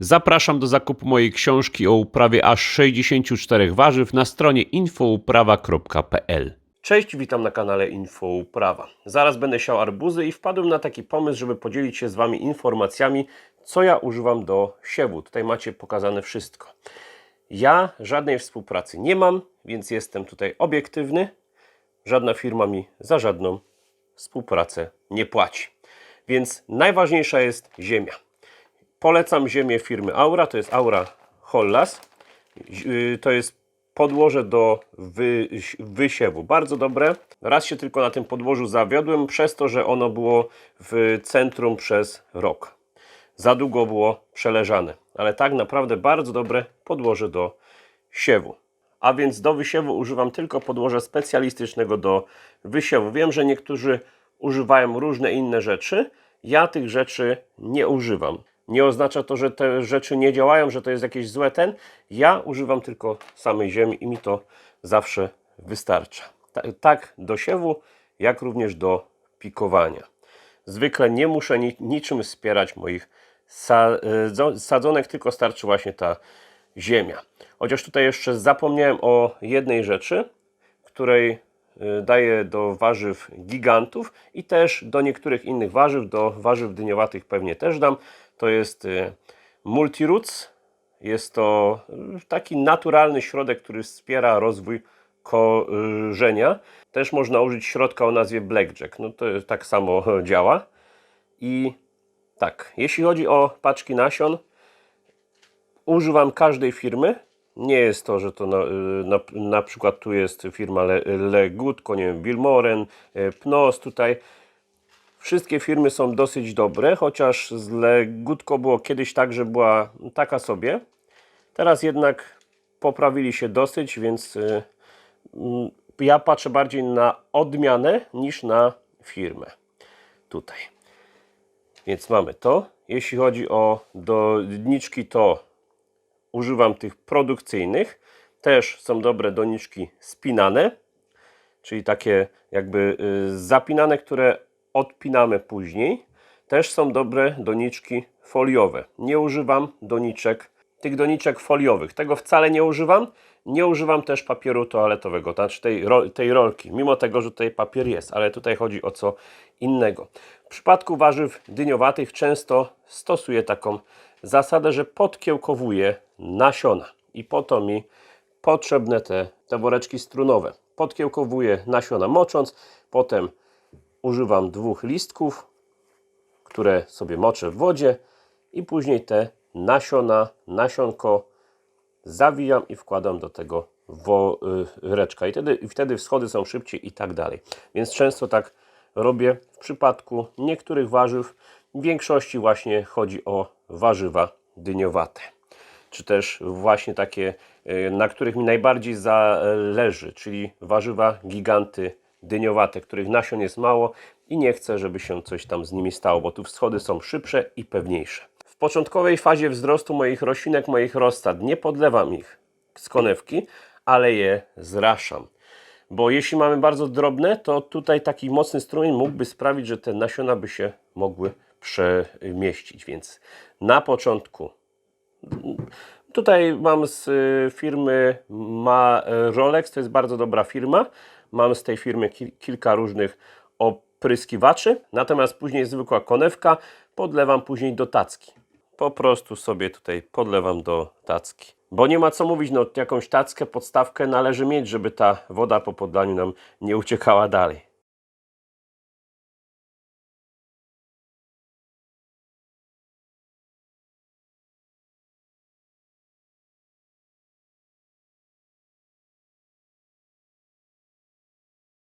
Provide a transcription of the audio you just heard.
Zapraszam do zakupu mojej książki o uprawie aż 64 warzyw na stronie infouprawa.pl. Cześć, witam na kanale Infouprawa. Zaraz będę siał arbuzy i wpadłem na taki pomysł, żeby podzielić się z Wami informacjami, co ja używam do siewu. Tutaj macie pokazane wszystko. Ja żadnej współpracy nie mam, więc jestem tutaj obiektywny. Żadna firma mi za żadną współpracę nie płaci. Więc najważniejsza jest ziemia. Polecam ziemię firmy Aura, to jest Aura Hollas. Yy, To jest podłoże do wy, wysiewu. Bardzo dobre. Raz się tylko na tym podłożu zawiodłem, przez to, że ono było w centrum przez rok. Za długo było przeleżane. Ale tak naprawdę bardzo dobre podłoże do siewu. A więc do wysiewu używam tylko podłoża specjalistycznego do wysiewu. Wiem, że niektórzy używają różne inne rzeczy. Ja tych rzeczy nie używam. Nie oznacza to, że te rzeczy nie działają, że to jest jakieś złe ten. Ja używam tylko samej ziemi i mi to zawsze wystarcza. Ta- Tak do siewu, jak również do pikowania. Zwykle nie muszę ni niczym wspierać moich e, dzo- sadzonek, tylko starczy właśnie ta ziemia. Chociaż tutaj jeszcze zapomniałem o jednej rzeczy, której y, daję do warzyw gigantów i też do niektórych innych warzyw, do warzyw dyniowatych pewnie też dam. To jest y, Multiroots. Jest to y, taki naturalny środek, który wspiera rozwój korzenia. Też można użyć środka o nazwie Blackjack. No to tak samo działa. I tak, jeśli chodzi o paczki nasion, używam każdej firmy. Nie jest to, że to na, na, na przykład tu jest firma Le, Legutko, nie wiem, Wilmoren, Pnos tutaj. Wszystkie firmy są dosyć dobre, chociaż z Legutko było kiedyś tak, że była taka sobie. Teraz jednak poprawili się dosyć, więc y, mm, ja patrzę bardziej na odmianę niż na firmę. Tutaj. Więc mamy to. Jeśli chodzi o doniczki, to używam tych produkcyjnych. Też są dobre doniczki spinane, czyli takie jakby y, zapinane, które odpinamy później. Też są dobre doniczki foliowe. Nie używam doniczek, tych doniczek foliowych. Tego wcale nie używam. Nie używam też papieru toaletowego, to znaczy tej, tej rolki, mimo tego, że tutaj papier jest, ale tutaj chodzi o co innego. W przypadku warzyw dyniowatych często stosuję taką zasadę, że podkiełkowuję nasiona i po to mi potrzebne te, te woreczki strunowe. Podkiełkowuję nasiona mocząc, potem używam dwóch listków, które sobie moczę w wodzie i później te nasiona, nasionko zawijam i wkładam do tego woreczka i wtedy, i wtedy wschody są szybciej i tak dalej. Więc często tak robię w przypadku niektórych warzyw. W większości właśnie chodzi o warzywa dyniowate. Czy też właśnie takie, y, na których mi najbardziej zależy, czyli warzywa giganty dyniowate, których nasion jest mało i nie chcę, żeby się coś tam z nimi stało, bo tu wschody są szybsze i pewniejsze. W początkowej fazie wzrostu moich roślinek, moich rozsad nie podlewam ich z konewki, ale je zraszam. Bo jeśli mamy bardzo drobne, to tutaj taki mocny strumień mógłby sprawić, że te nasiona by się mogły przemieścić. Więc na początku Tutaj mam z y, firmy ma Rolex, to jest bardzo dobra firma. Mam z tej firmy kil- kilka różnych opryskiwaczy, natomiast później zwykła konewka podlewam później do tacki. Po prostu sobie tutaj podlewam do tacki. Bo nie ma co mówić, no jakąś tackę, podstawkę należy mieć, żeby ta woda po podlaniu nam nie uciekała dalej.